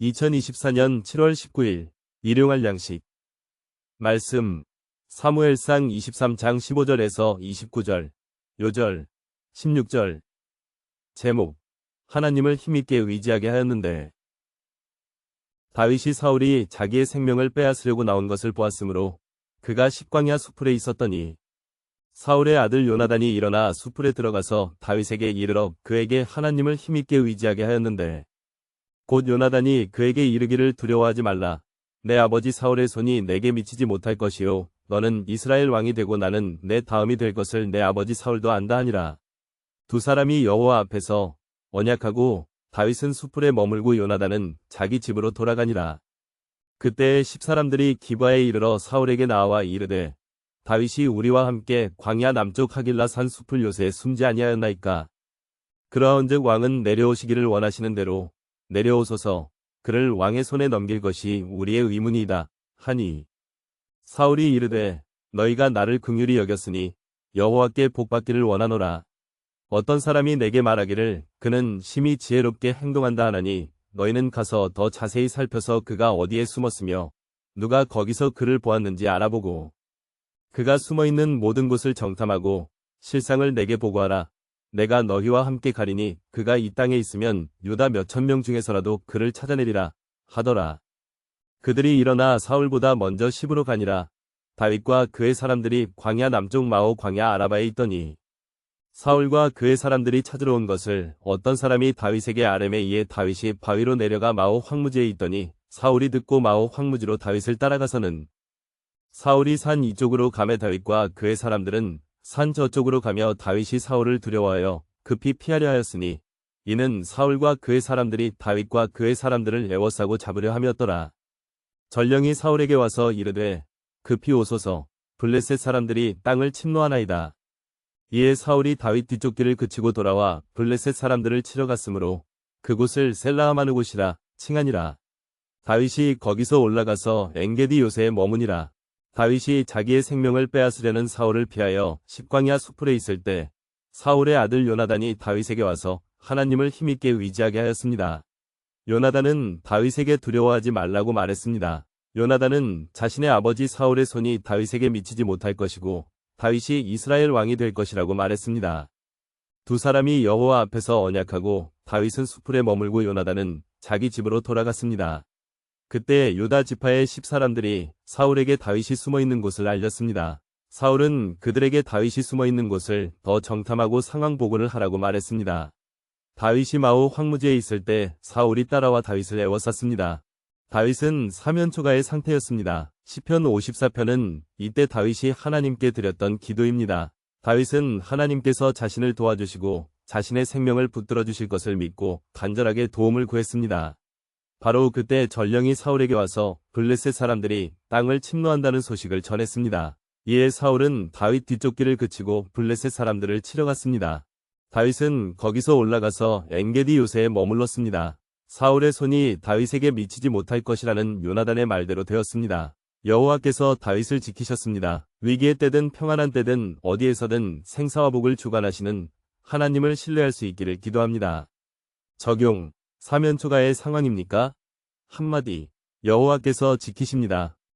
2024년 7월 19일 일용할 양식. 말씀 사무엘상 23장 15절에서 29절 요절 16절. 제목 하나님을 힘있게 의지하게 하였는데. 다윗이 사울이 자기의 생명을 빼앗으려고 나온 것을 보았으므로 그가 십광야 수풀에 있었더니 사울의 아들 요나단이 일어나 수풀에 들어가서 다윗에게 이르러 그에게 하나님을 힘있게 의지하게 하였는데 곧 요나단이 그에게 이르기를 두려워하지 말라. 내 아버지 사울의 손이 내게 미치지 못할 것이요. 너는 이스라엘 왕이 되고 나는 내 다음이 될 것을 내 아버지 사울도 안다 하니라. 두 사람이 여호와 앞에서 언약하고 다윗은 수풀에 머물고 요나단은 자기 집으로 돌아가니라. 그때 십사람들이 기바에 이르러 사울에게 나와 이르되 다윗이 우리와 함께 광야 남쪽 하길라 산 숲을 요새 숨지 아니하였나이까. 그러한즉 왕은 내려오시기를 원하시는 대로 내려오소서. 그를 왕의 손에 넘길 것이 우리의 의문이다. 하니 사울이 이르되 너희가 나를 긍휼히 여겼으니 여호와께 복받기를 원하노라. 어떤 사람이 내게 말하기를 그는 심히 지혜롭게 행동한다 하나니 너희는 가서 더 자세히 살펴서 그가 어디에 숨었으며 누가 거기서 그를 보았는지 알아보고 그가 숨어있는 모든 곳을 정탐하고 실상을 내게 보고하라 내가 너희와 함께 가리니 그가 이 땅에 있으면 유다 몇천 명 중에서라도 그를 찾아내리라 하더라. 그들이 일어나 사울보다 먼저 시부로 가니라. 다윗과 그의 사람들이 광야 남쪽 마오 광야 아라바에 있더니 사울과 그의 사람들이 찾으러 온 것을 어떤 사람이 다윗에게 아렘에 이에 다윗이 바위로 내려가 마오 황무지에 있더니 사울이 듣고 마오 황무지로 다윗을 따라가서는 사울이 산 이쪽으로 가매 다윗과 그의 사람들은 산 저쪽으로 가며 다윗이 사울을 두려워하여 급히 피하려 하였으니 이는 사울과 그의 사람들이 다윗과 그의 사람들을 애워싸고 잡으려 함이었더라. 전령이 사울에게 와서 이르되 급히 오소서 블레셋 사람들이 땅을 침노하나이다. 이에 사울이 다윗 뒤쪽 길을 그치고 돌아와 블레셋 사람들을 치러 갔으므로 그곳을 셀라하마느 곳이라 칭하니라. 다윗이 거기서 올라가서 엥게디 요새에 머무니라. 다윗이 자기의 생명을 빼앗으려는 사울을 피하여 십광야 수풀에 있을 때 사울의 아들 요나단이 다윗에게 와서 하나님을 힘있게 의지하게 하였습니다. 요나단은 다윗에게 두려워하지 말라고 말했습니다. 요나단은 자신의 아버지 사울의 손이 다윗에게 미치지 못할 것이고 다윗이 이스라엘 왕이 될 것이라고 말했습니다. 두 사람이 여호와 앞에서 언약하고 다윗은 수풀에 머물고 요나단은 자기 집으로 돌아갔습니다. 그때 유다 지파의 십 사람들이 사울에게 다윗이 숨어 있는 곳을 알렸습니다. 사울은 그들에게 다윗이 숨어 있는 곳을 더 정탐하고 상황 보고를 하라고 말했습니다. 다윗이 마오 황무지에 있을 때 사울이 따라와 다윗을 애워쌌습니다. 다윗은 사면초가의 상태였습니다. 시편 54편은 이때 다윗이 하나님께 드렸던 기도입니다. 다윗은 하나님께서 자신을 도와주시고 자신의 생명을 붙들어 주실 것을 믿고 간절하게 도움을 구했습니다. 바로 그때 전령이 사울에게 와서 블레셋 사람들이 땅을 침노한다는 소식을 전했습니다. 이에 사울은 다윗 길을 그치고 블레셋 사람들을 치러 갔습니다. 다윗은 거기서 올라가서 엥게디 요새에 머물렀습니다. 사울의 손이 다윗에게 미치지 못할 것이라는 요나단의 말대로 되었습니다. 여호와께서 다윗을 지키셨습니다. 위기의 때든 평안한 때든 어디에서든 생사와 복을 주관하시는 하나님을 신뢰할 수 있기를 기도합니다. 적용 사면초가의 상황입니까? 한마디 여호와께서 지키십니다.